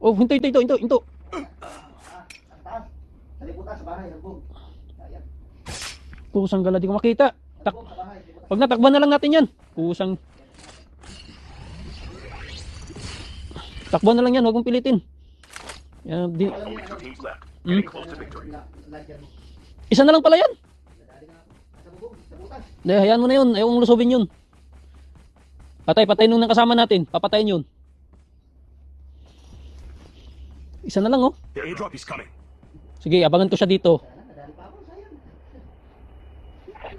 Oh, hinto, hinto, hinto, hinto, hinto. Pusang gala, di ko makita. Tak. Pag natakban na lang natin yan. Pusang. Takban na lang yan, huwag mong pilitin. Yan, di. Hmm? Isa na lang pala yan. Hindi, hayaan mo na yun. Ayaw kong lusubin yun. Patay, patay nung nakasama natin. Papatayin yun. Isa na lang, oh. The airdrop is coming. Sige, abangan ko siya dito.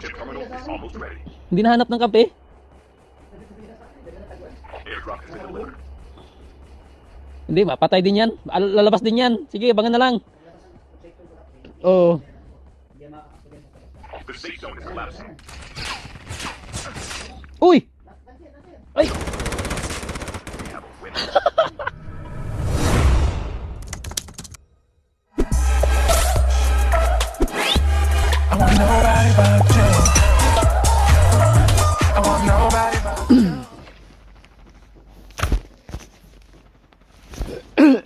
Chip terminal is almost ready. Hindi nahanap ng kape. Airdrop has been delivered. Hindi, mapatay din yan. Al- Lalabas din yan. Sige, abangan na lang. Oo. Collapsing. Uy! Ay! Cover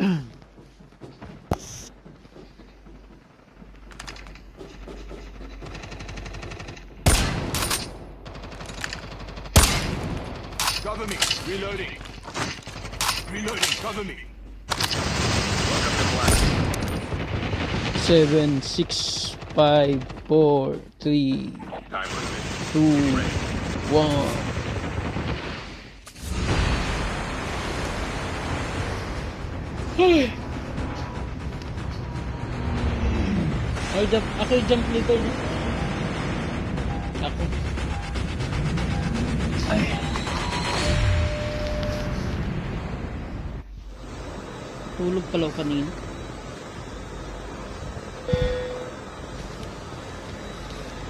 me. Reloading. Reloading. Cover me. Seven, six, five, four, three, two, one. Ay, jump, ako yung jump no? Ako. Ay. Tulog pala ako kanina.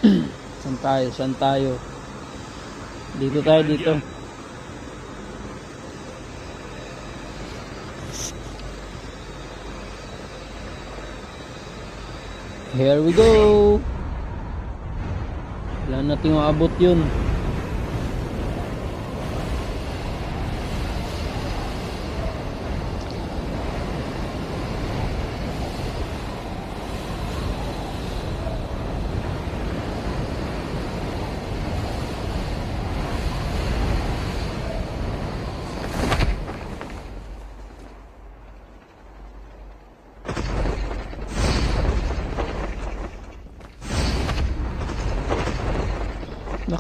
Saan tayo? Saan tayo? Dito tayo, dito. Here we go! Wala nating maabot yun.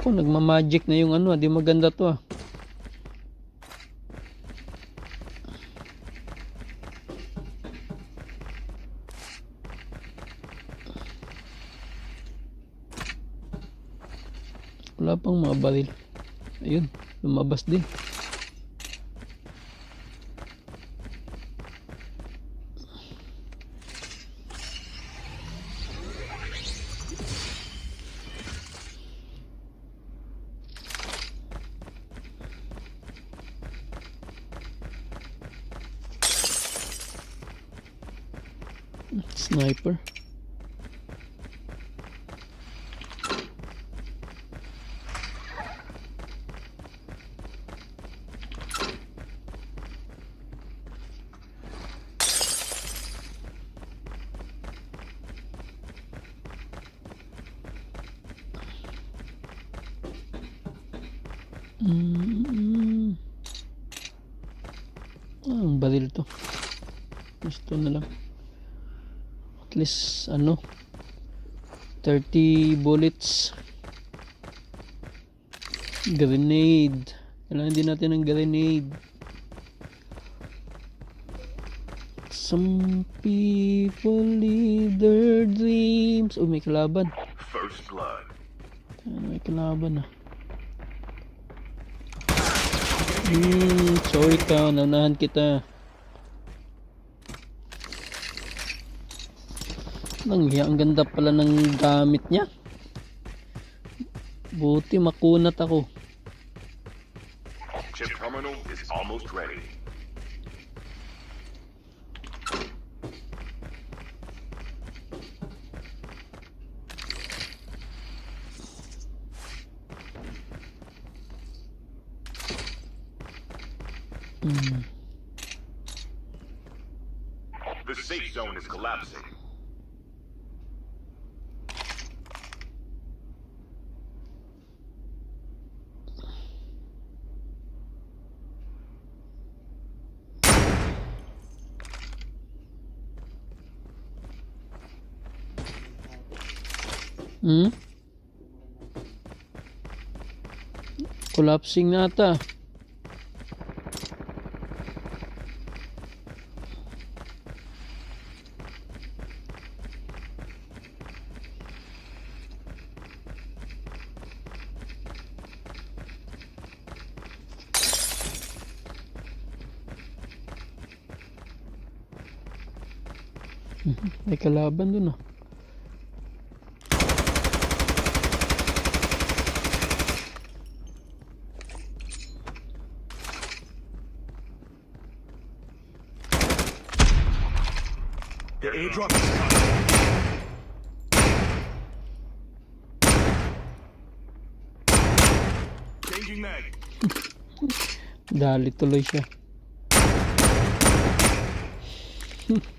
Naku, nagmamagic na yung ano, ah. di maganda to ah. Wala pang mga baril. Ayun, lumabas din. Sniper. Mm. Ah, baril to. Gusto na lang. At least, ano, 30 bullets. Grenade. Kailangan din natin ng grenade. Some people live their dreams. Oh, may kalaban. First blood. May kalaban ah. Hmm, sorry ka, naunahan kita. Ang ang ganda pala ng gamit niya. Buti makunat ako. Chip terminal is almost ready. The safe zone is collapsing. Hmm? Collapsing na. May kalaban dun ah. The airdrop is coming. Changing mag. Dali tuloy siya.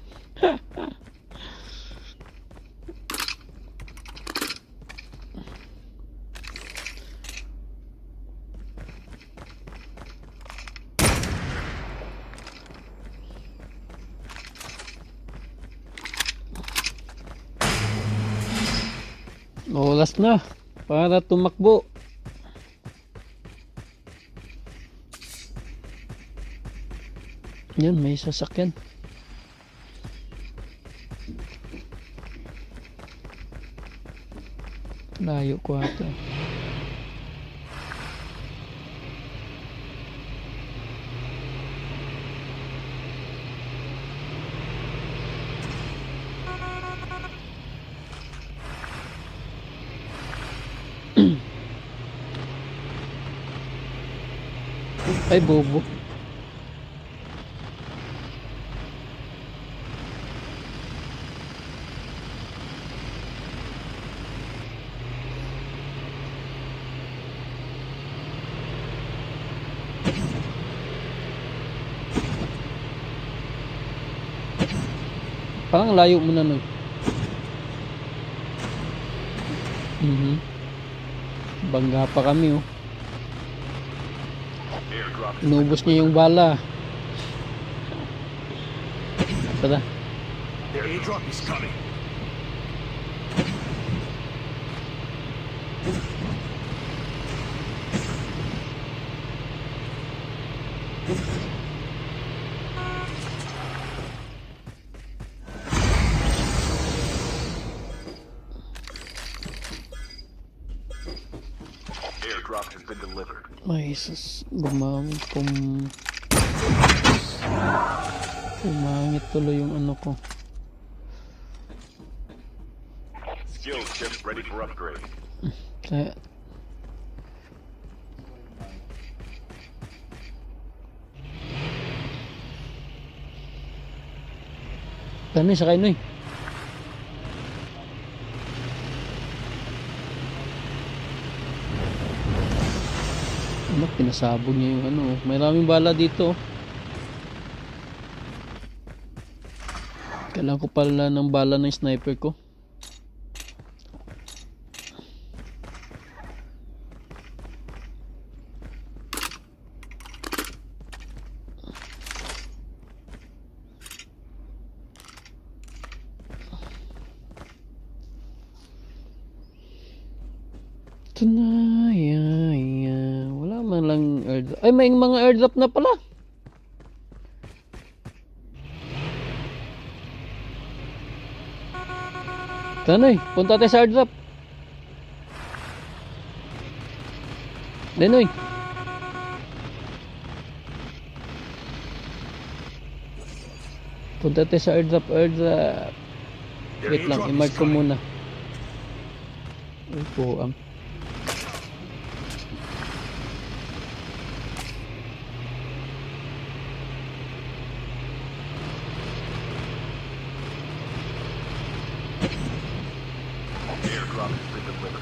Oras na para tumakbo. Yan, may sasakyan. Layo ko ata. Ay, bobo. Parang layo mo na nun. Mhm. Bangga pa kami oh. Inubos niya yung bala. Tara. Airdrop is coming. Airdrop Ay, sus. Bumangit kung... Bumangit tuloy yung ano ko. Skill chip ready for upgrade. Kaya... Ano sa kayo, Noy? Ano, pinasabog niya yung ano. May maraming bala dito. Kailangan ko pala ng bala ng sniper ko. Yeah. Man lang airdrop. Ay, may mga airdrop na pala. Tanoy, punta tayo sa airdrop. Denoy. Punta tayo sa airdrop, airdrop. Wait lang, i-mark ko muna. Ay, puang. Airdrop promise to deliver.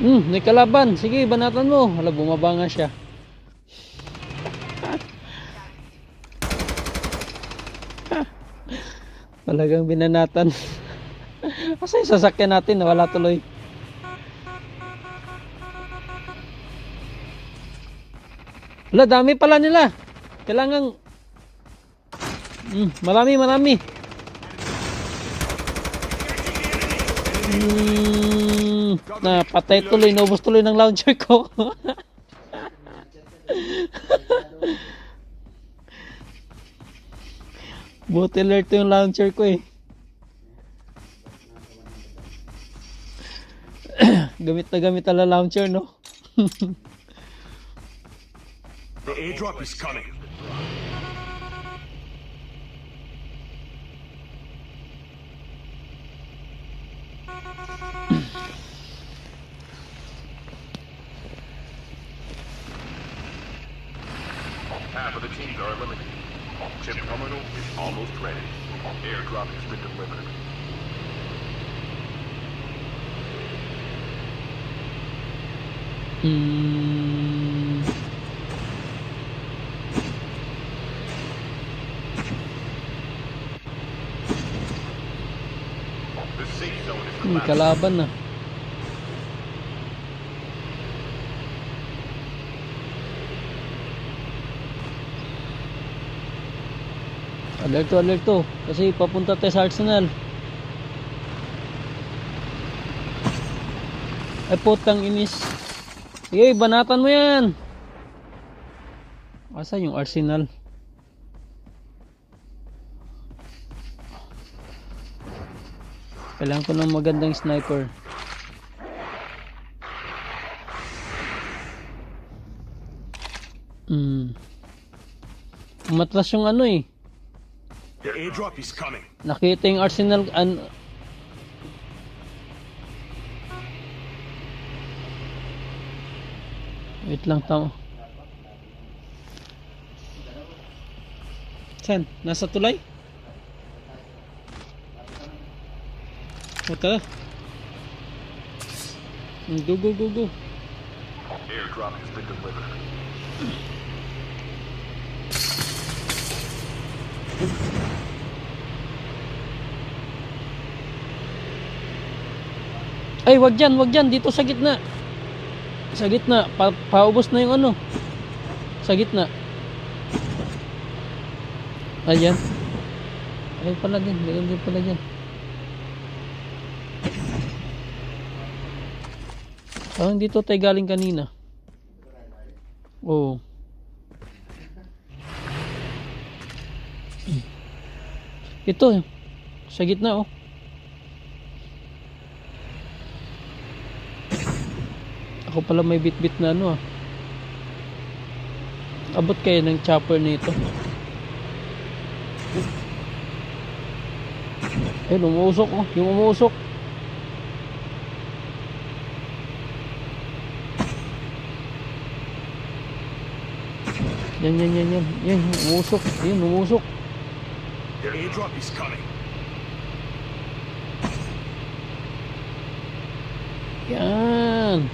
Hmm, may kalaban. Sige, banatan mo. Hala, bumaba nga siya. Talagang binanatan. Asa yung sasakyan natin? Wala tuloy. Wala, dami pala nila. Kailangan... Hmm, marami, marami. Hmm, na patay tuloy, naubos tuloy ng launcher ko. Buti alert yung launcher ko eh. Gamit na gamit ala launcher no. The airdrop is coming. Half of the teams are eliminated. Chip terminal is almost ready. Airdrop has been delivered. Is Hmm, kalaban na. Alerto, alerto. Kasi papunta tayo sa Arsenal. Ay putang inis. Sige, banatan mo yan. Asa yung Arsenal? Kailangan ko ng magandang sniper. Hmm. Umatras yung ano eh. The airdrop is coming. Nakita yung Arsenal an Wait lang tama. Saan? Nasa tulay? Mm, Go go go go. Airdrop has been delivered. Ay, wag dyan, wag dyan. Dito sa gitna. Sa gitna. Pa paubos na yung ano. Sa gitna. Ayan. Ay pala din. Meron din pala dyan. Parang dito tayo galing kanina. Oo. Ito. Sa gitna oh. Ako pala may bit-bit na ano ah. Abot kayo ng chopper nito. Eh, umuusok oh. Yung umuusok. Yan, yan, yan, yan. Yan, umuusok. Yan, umuusok. The airdrop is coming. Yan.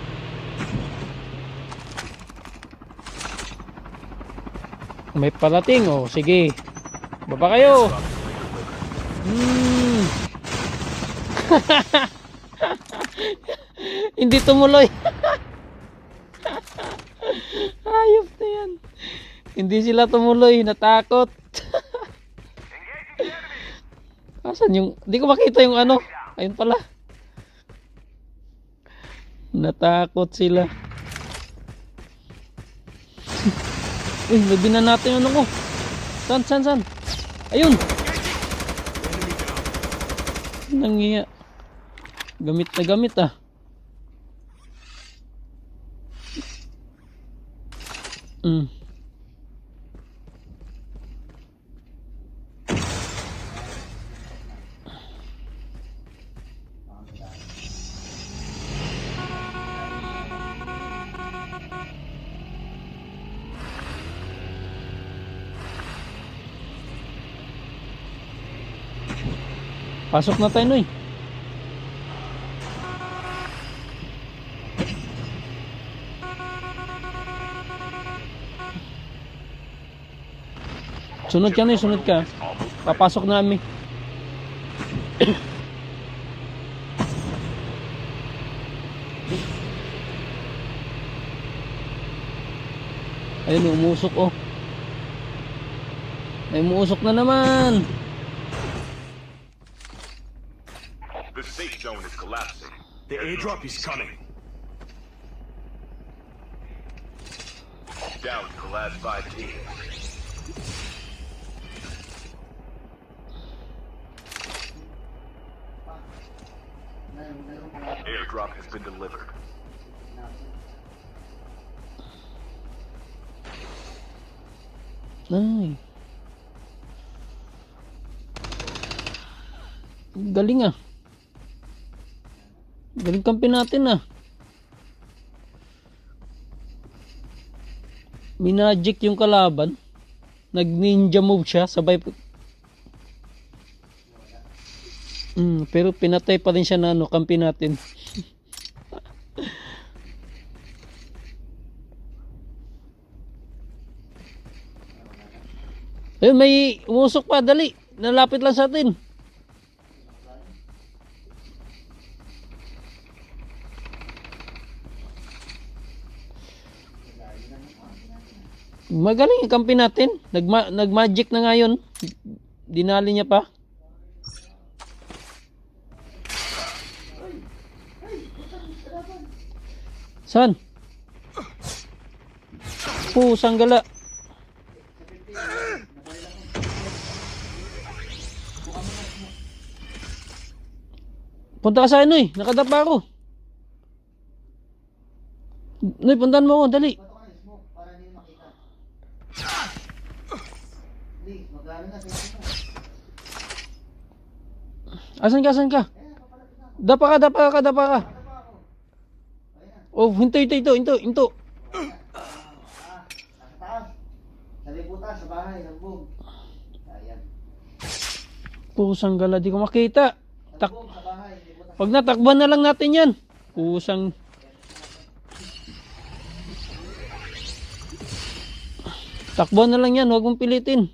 May parating oh. Sige. Baba kayo. Hmm. Hindi tumuloy. Ayop na yan. Hindi sila tumuloy. Natakot. Asan yung... Hindi ko makita yung ano. Ayun pala. Natakot sila. Uy, may binanata yung ano. San, san, san? Ayun! Nangiya. Gamit na gamit ah. Mm. Pasok na tayo, Noy. Sunod ka, Noy. Sunod ka. Papasok na kami. Ayun, umusok, oh. Ay, umusok na naman. Zone is collapsing. The airdrop is coming. Down to the last five teams. Meron, meron pa. Airdrop has been delivered. Ay. Galing ah. Galing kampi natin ah. Minagic yung kalaban. Nag ninja move siya sabay Mm, pero pinatay pa rin siya na ano, kampi natin. Ayun, may umusok pa, dali. Nalapit lang sa atin. Magaling yung kampi natin. Nagma nag-magic na ngayon. Dinali niya pa. Saan? Pusang gala. Punta ka sa ano eh. Nakadapa ako. Noy, puntahan mo ako. Dali. Bato ka ng smoke para hindi makita. Please, magano na sa ito. Asan ka? Asan ka? Dapa ka, dapa ka, dapa ka. Oh, hinto, hinto, hinto, hinto, hinto. Sa liputan, sa bahay, bug. Ayan. Pusang gala, di ko makita. Tak. Pag natakban na lang natin yan. Pusang... Takbuhan na lang yan, huwag mong pilitin.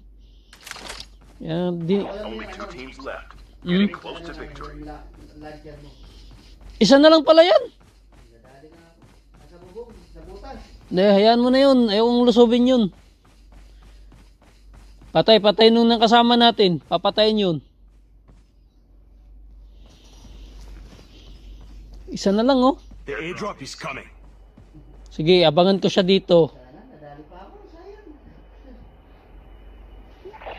Yan, di... Only two teams left. Hmm? Getting close to victory. La- Lagyan mo. Isa na lang pala yan. Hindi, hayaan mo na yun. Ayaw kong lusubin yun. Patay, patay nung nang kasama natin. Papatayin yun. Isa na lang, oh. The airdrop is coming. Sige, abangan ko siya dito. Sana, nadali pa ako. Sayang.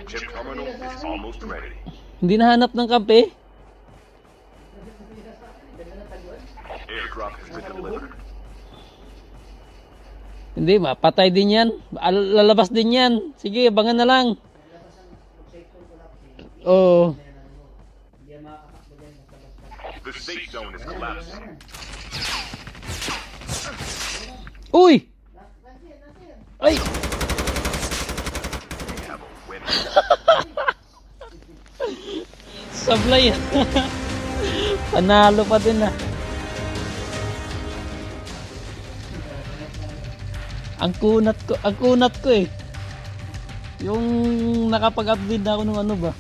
Chip terminal is almost ready. Hindi nahanap ng kampe. Hindi, mapatay din yan. Al- Lalabas din yan. Sige, abangan na lang. Oo. The safe zone is collapsing. Uy! Ay! Sablay. Panalo pa din ah. Ang kunat ko, ang kunat ko eh. Yung nakapag-upgrade na ako ng ano ba?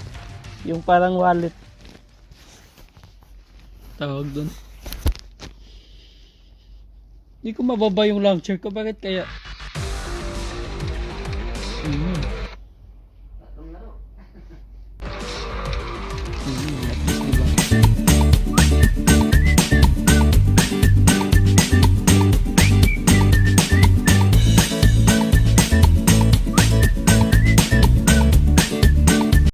Yung parang wallet. Tawag doon. Hindi ko mababa yung launcher ko. Bakit kaya?